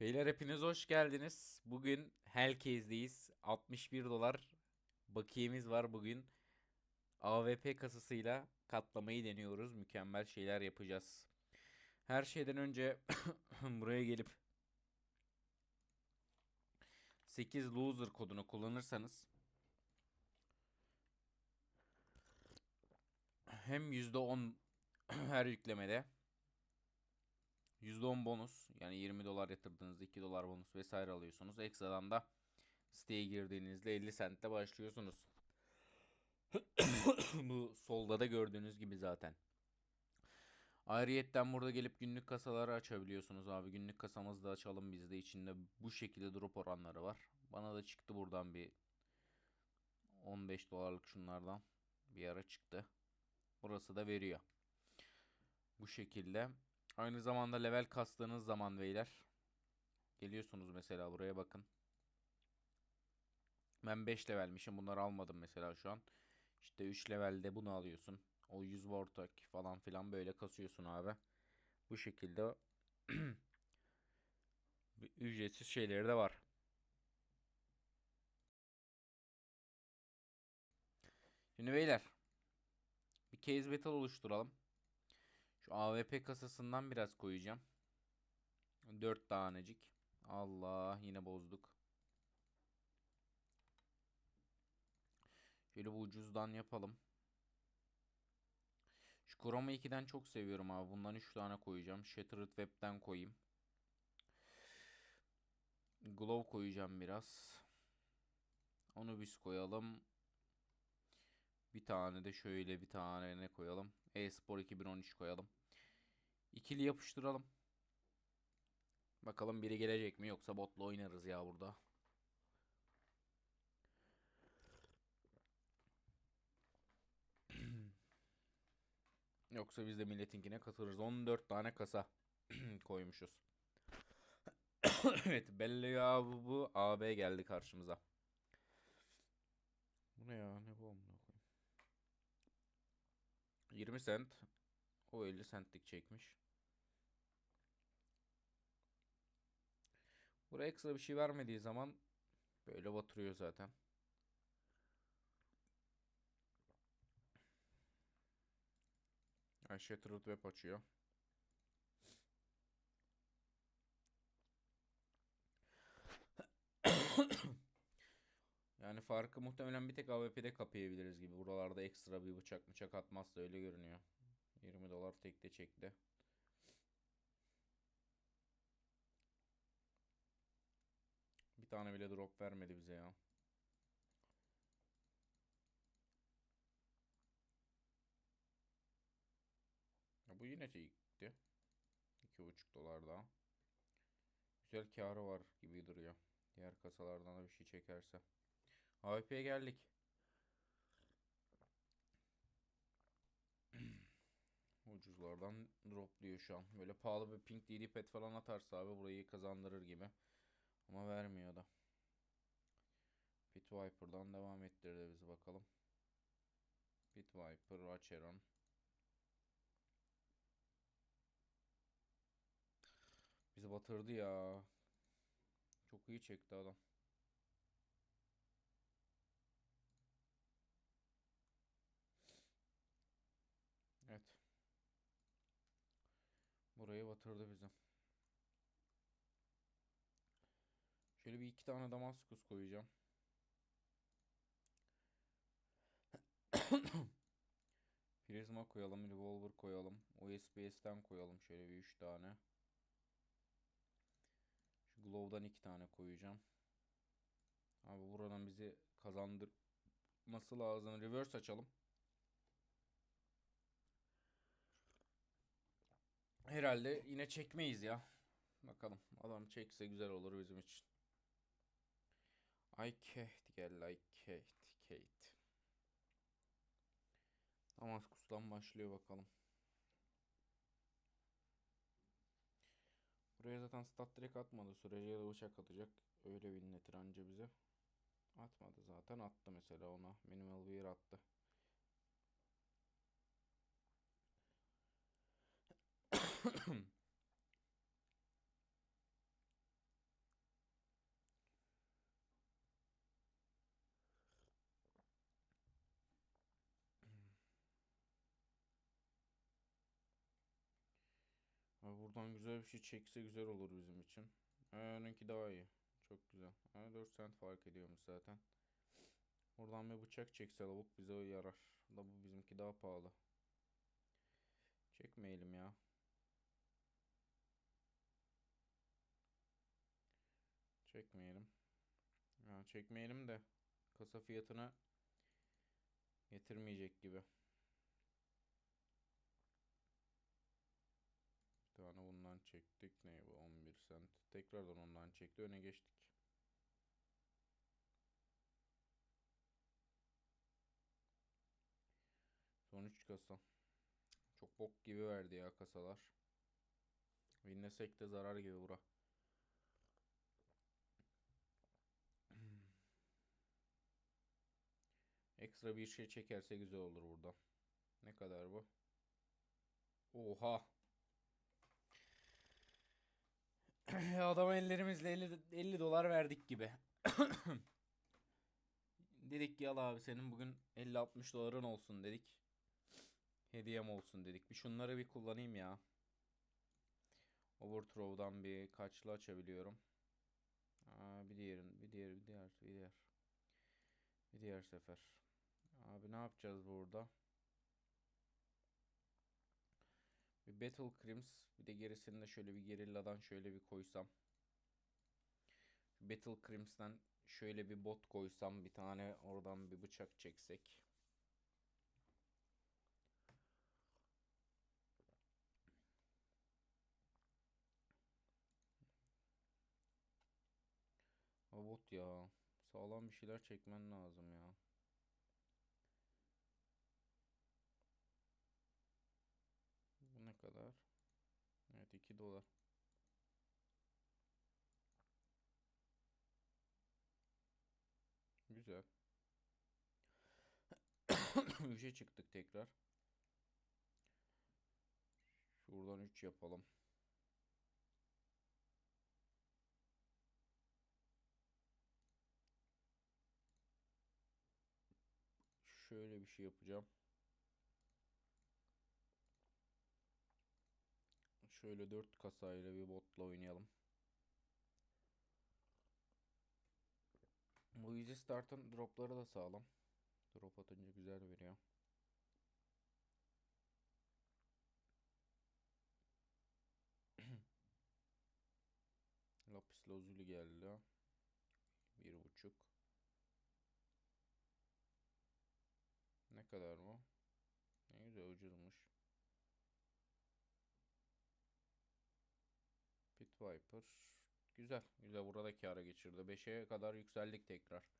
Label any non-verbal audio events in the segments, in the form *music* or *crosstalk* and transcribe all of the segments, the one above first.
Beyler hepiniz hoş geldiniz. Bugün Hellcase'deyiz. 61 dolar bakiyemiz var bugün. AWP kasasıyla katlamayı deniyoruz. Mükemmel şeyler yapacağız. Her şeyden önce *coughs* buraya gelip 8 loser kodunu kullanırsanız hem %10 *coughs* her yüklemede %10 bonus yani 20 dolar yatırdığınızda 2 dolar bonus vesaire alıyorsunuz. Ekstradan da siteye girdiğinizde 50 centle başlıyorsunuz. *coughs* Bu solda da gördüğünüz gibi zaten. Ayrıyetten burada gelip günlük kasaları açabiliyorsunuz abi. Günlük kasamızı da açalım biz de. içinde bu şekilde drop oranları var. Bana da çıktı buradan bir 15 dolarlık şunlardan bir ara çıktı. Burası da veriyor. Bu şekilde. Aynı zamanda level kastığınız zaman beyler geliyorsunuz mesela buraya bakın. Ben 5 levelmişim. Bunları almadım mesela şu an. İşte 3 levelde bunu alıyorsun. O 100 Vortex falan filan böyle kasıyorsun abi. Bu şekilde *clears throat* ücretsiz şeyleri de var. Şimdi beyler bir case battle oluşturalım. Şu AWP kasasından biraz koyacağım. 4 tanecik. Allah yine bozduk. Şöyle bu ucuzdan yapalım. Şu Chroma 2'den çok seviyorum abi. Bundan 3 tane koyacağım. Shattered Web'den koyayım. Glow koyacağım biraz. Onu biz koyalım. Bir tane de şöyle bir tane ne koyalım? E-Spor 2013 koyalım. İkili yapıştıralım. Bakalım biri gelecek mi yoksa botla oynarız ya burada. *clears throat* Yoksa biz de milletinkine katılırız. 14 tane kasa *clears throat* koymuşuz. *clears throat* evet belli ya bu, bu AB geldi karşımıza. Bu ne ya ne bu amına koyayım. 20 cent. O 50 centlik çekmiş. Buraya ekstra bir şey vermediği zaman böyle batırıyor zaten. Ay Shattered Web açıyor. Yani farkı muhtemelen bir tek AWP'de kapayabiliriz gibi. Buralarda ekstra bir bıçak bıçak atmazsa öyle görünüyor. 20 dolar tekte çekti. Bir tane bile drop vermedi bize ya. Ya bu yine çekti. 2,5 dolar daha. Güzel karı var gibi duruyor. Diğer kasalardan da bir şey çekerse. AWP'ye geldik. Ucuzlardan dropluyor şu an. Böyle pahalı bir pink DD pet falan atarsa abi burayı kazandırır gibi. Ama vermiyor da. Pit Viper'dan devam ettirdi bizi bakalım. Pit Viper, Acheron. Bizi batırdı ya. Çok iyi çekti adam. Evet. Burayı batırdı bizi. Şöyle bir iki tane Damaskus koyacağım. *coughs* Prizma koyalım, revolver koyalım. USBS'ten koyalım şöyle bir üç tane. Şu Glow'dan iki tane koyacağım. Abi buradan bizi kazandırması lazım. Reverse açalım. Herhalde yine çekmeyiz ya. Bakalım. Adam çekse güzel olur bizim için. Ay Kate gel ay Kate Kate. Damaskus'tan başlıyor bakalım. Buraya zaten stat direkt atmadı sürece ya da bıçak atacak. Öyle binletir anca bize. Atmadı zaten attı mesela ona. Minimal bir attı. *clears throat* Buradan güzel bir şey çekse güzel olur bizim için. Önünki daha iyi. Çok güzel. Ama 4 sent fark ediyormuş zaten. Oradan bir bıçak çekse lavuk bize yarar. Da bu bizimki daha pahalı. Çekmeyelim ya. Çekmeyelim. Ya çekmeyelim de kasa fiyatına getirmeyecek gibi. Bir tane bundan çektik. Ne bu? 11 cent. Tekrardan ondan çekti. Öne geçtik. Son 3 kasa. Çok bok gibi verdi ya kasalar. Winlesek de zarar gibi bura. Ekstra bir şey çekerse güzel olur burada. Ne kadar bu? Oha. *clears throat* Adama ellerimizle 50, 50 dolar verdik gibi. *coughs* dedik ki al abi senin bugün 50-60 doların olsun dedik. Hediyem olsun dedik. Bir şunları bir kullanayım ya. Overthrow'dan bir kaçlı açabiliyorum. Aa, bir diğerin, bir diğer, bir diğer, bir diğer. Bir diğer sefer. Abi ne yapacağız burada? Bir Battle Crims. Bir de gerisini de şöyle bir gerilladan şöyle bir koysam. Battle Crims'ten şöyle bir bot koysam. Bir tane oradan bir bıçak çeksek. Bot ya. Sağlam bir şeyler çekmen lazım ya. Bu ne kadar? Evet 2 dolar. Güzel. *coughs* Üçe çıktık tekrar. Şuradan 3 yapalım. Şöyle bir şey yapacağım. Şöyle 4 kasayla bir botla oynayalım. Bu Easy Start'ın dropları da sağlam. Drop atınca güzel veriyor. *clears throat* Lapis lazuli geldi. Bir buçuk. Ne kadar bu? Ne güzel ucuzmuş. Viper. Güzel. Güzel burada kâra geçirdi. 5'e kadar yükseldik tekrar.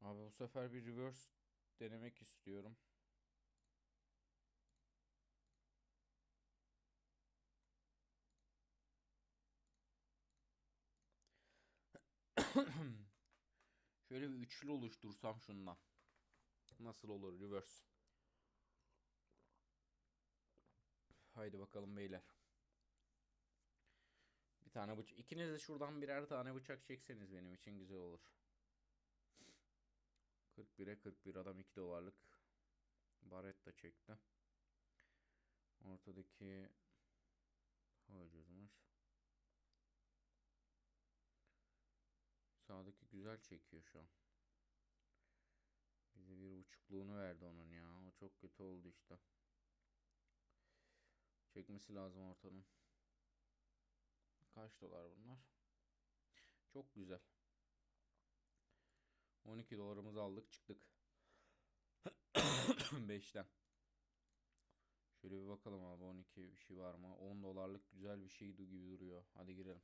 Abi bu sefer bir reverse denemek istiyorum. *coughs* Şöyle bir üçlü oluştursam şundan. Nasıl olur reverse? Haydi bakalım beyler. Bir tane bıçak. İkiniz de şuradan birer tane bıçak çekseniz benim için güzel olur. 41'e 41 adam 2 dolarlık. Barretta çekti. Ortadaki ucuzmuş. Sağdaki güzel çekiyor şu an. Bize bir buçukluğunu verdi onun ya. O çok kötü oldu işte. Çekmesi lazım ortanın. Kaç dolar bunlar? Çok güzel. 12 dolarımızı aldık çıktık. *coughs* 5'ten. Şöyle bir bakalım abi 12 bir şey var mı? 10 dolarlık güzel bir şey gibi duruyor. Hadi girelim.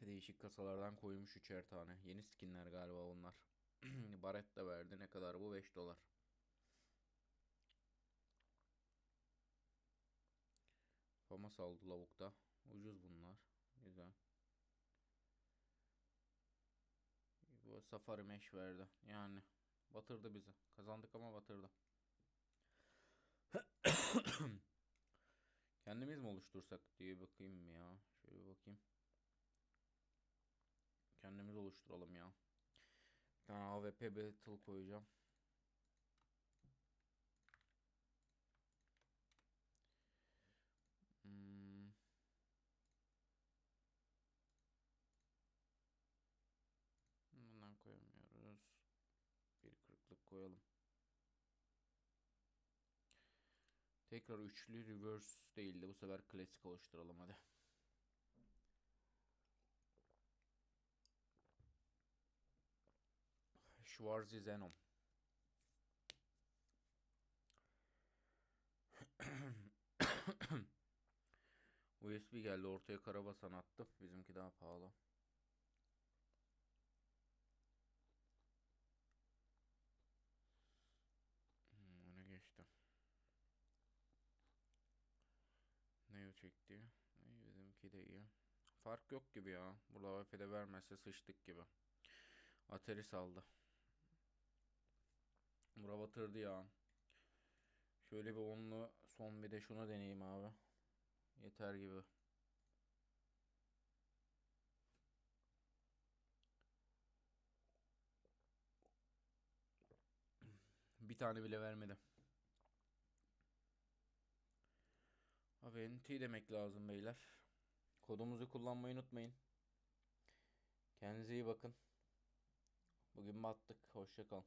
Değişik kasalardan koymuş üçer tane. Yeni skinler galiba onlar. *coughs* Baret de verdi. Ne kadar bu? 5 dolar. Famas aldı lavukta. Ucuz bunlar. Güzel. Bu Safari Mesh verdi. Yani batırdı bizi. Kazandık ama batırdı. *coughs* Kendimiz mi oluştursak diye bakayım ya? Şöyle bakayım. Kendimiz oluşturalım ya. Bir tane AWP battle koyacağım. Hmm. Bundan koyamıyoruz. Bir kırıklık koyalım. Tekrar üçlü reverse değildi. Bu sefer klasik oluşturalım hadi. Schwarzy Zenom. *coughs* USB geldi ortaya karabasan attı. Bizimki daha pahalı. Hmm, öne geçti. Ne çekti? İyi, bizimki de iyi. Fark yok gibi ya. Burada AWP'de vermezse sıçtık gibi. Atari saldı. Bura batırdı ya. Şöyle bir onlu son bir de şunu deneyeyim abi. Yeter gibi. Bir tane bile vermedi. Abi NT demek lazım beyler. Kodumuzu kullanmayı unutmayın. Kendinize iyi bakın. Bugün battık. Hoşça kalın.